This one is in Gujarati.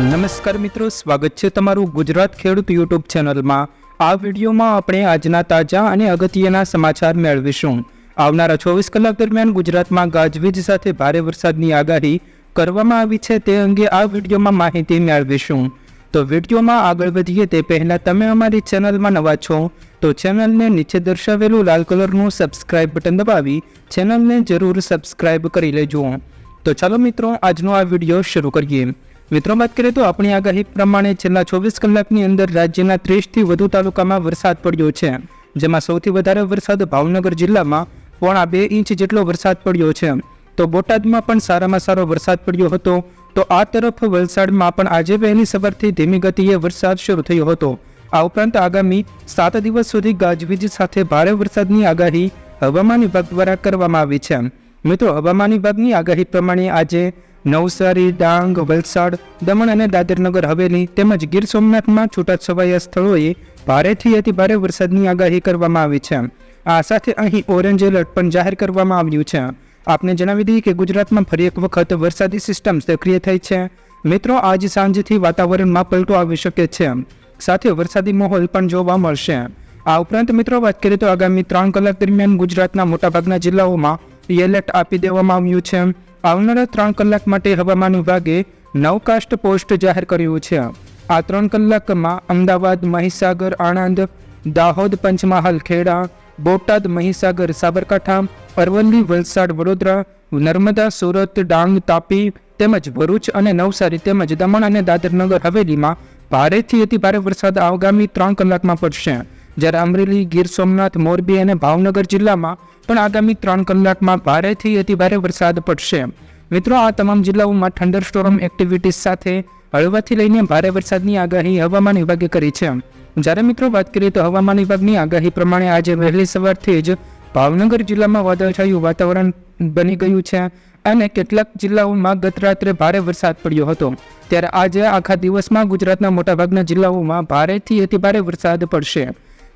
નમસ્કાર મિત્રો, સ્વાગત છે તમારું ગુજરાત ખેડૂત યુટ્યુબ ચેનલમાં. આ વિડીયોમાં આપણે આજના તાજા અને અગત્યના સમાચાર મેળવીશું. આવનારા ચોવીસ કલાક દરમિયાન ગુજરાતમાં ગાજવીજ સાથે ભારે વરસાદની આગાહી કરવામાં આવી છે તે અંગે આ વિડીયોમાં માહિતી મેળવીશું. તો વિડીયોમાં આગળ વધીએ તે પહેલાં તમે અમારી ચેનલમાં નવા છો, તો ચેનલને નીચે દર્શાવેલું લાલ કલરનું સબસ્ક્રાઇબ બટન દબાવી ચેનલને જરૂર સબસ્ક્રાઇબ કરી લેજો. તો ચાલો મિત્રો, આજનો આ વીડિયો શરૂ કરીએ. મિત્રો, વાત કરીએ તો આપણી આગાહી પ્રમાણે છેલ્લા ચોવીસ કલાકની અંદર રાજ્યના ત્રીસથી વધુ તાલુકામાં વરસાદ પડ્યો છે, જેમાં સૌથી વધારે વરસાદ ભાવનગર જિલ્લામાં પોણા બે ઇંચ જેટલો વરસાદ પડ્યો છે. તો બોટાદમાં પણ સારામાં સારો વરસાદ પડ્યો હતો. તો આ તરફ વલસાડમાં પણ આજે વહેલી સવારથી ધીમી ગતિએ વરસાદ શરૂ થયો હતો. આ ઉપરાંત આગામી સાત દિવસ સુધી ગાજવીજ સાથે ભારે વરસાદની આગાહી હવામાન વિભાગ દ્વારા કરવામાં આવી છે. મિત્રો, હવામાન વિભાગની આગાહી પ્રમાણે આજે નવસારી, ડાંગ, વલસાડ, દમણ અને દાદરનગર હવેલી તેમજ ગીર સોમનાથમાં છૂટાછવાયા સ્થળોએ ભારેથી અતિ ભારે વરસાદની આગાહી કરવામાં આવી છે. આ સાથે અહીં ઓરેન્જ એલર્ટ પણ જાહેર કરવામાં આવ્યું છે. આપને જણાવી દઈએ કે ગુજરાતમાં ફરી એક વખત વરસાદી સિસ્ટમ સક્રિય થઈ છે. મિત્રો, આજ સાંજથી વાતાવરણમાં પલટો આવી શકે છે. સાથે વરસાદી માહોલ પણ જોવા મળશે. આ ઉપરાંત મિત્રો, વાત કરીએ તો આગામી ત્રણ કલાક દરમિયાન ગુજરાતના મોટાભાગના જિલ્લાઓમાં એલર્ટ આપી દેવામાં આવ્યું છે. આવનારા ત્રણ કલાક માટે હવામાન વિભાગે નવકાસ્ટ પોસ્ટ જાહેર કર્યું છે. આ ત્રણ કલાકમાં અમદાવાદ, મહીસાગર, આણંદ, દાહોદ, પંચમહાલ, ખેડા, બોટાદ, મહીસાગર, સાબરકાંઠા, અરવલ્લી, વલસાડ, વડોદરા, નર્મદા, સુરત, ડાંગ, તાપી તેમજ ભરૂચ અને નવસારી તેમજ દમણ અને દાદરનગર હવેલીમાં ભારેથી અતિ ભારે વરસાદ આગામી ત્રણ કલાકમાં પડશે. જ્યારે અમરેલી ગીર સોમનાથ, મોરબી અને ભાવનગર જિલ્લામાં પણ આગામી ત્રણ કલાકમાં ભારેથી અતિભારે વરસાદ પડશે. મિત્રો, આ તમામ જિલ્લાઓમાં થંડર સ્ટોરમ એક્ટિવિટીઝ સાથે હળવાથી લઈને ભારે વરસાદની આગાહી હવામાન વિભાગે કરી છે. જ્યારે મિત્રો, વાત કરીએ તો હવામાન વિભાગની આગાહી પ્રમાણે આજે વહેલી સવારથી જ ભાવનગર જિલ્લામાં વાદળછાયું વાતાવરણ બની ગયું છે અને કેટલાક જિલ્લાઓમાં ગત રાત્રે ભારે વરસાદ પડ્યો હતો. ત્યારે આજે આખા દિવસમાં ગુજરાતના મોટાભાગના જિલ્લાઓમાં ભારેથી અતિભારે વરસાદ પડશે.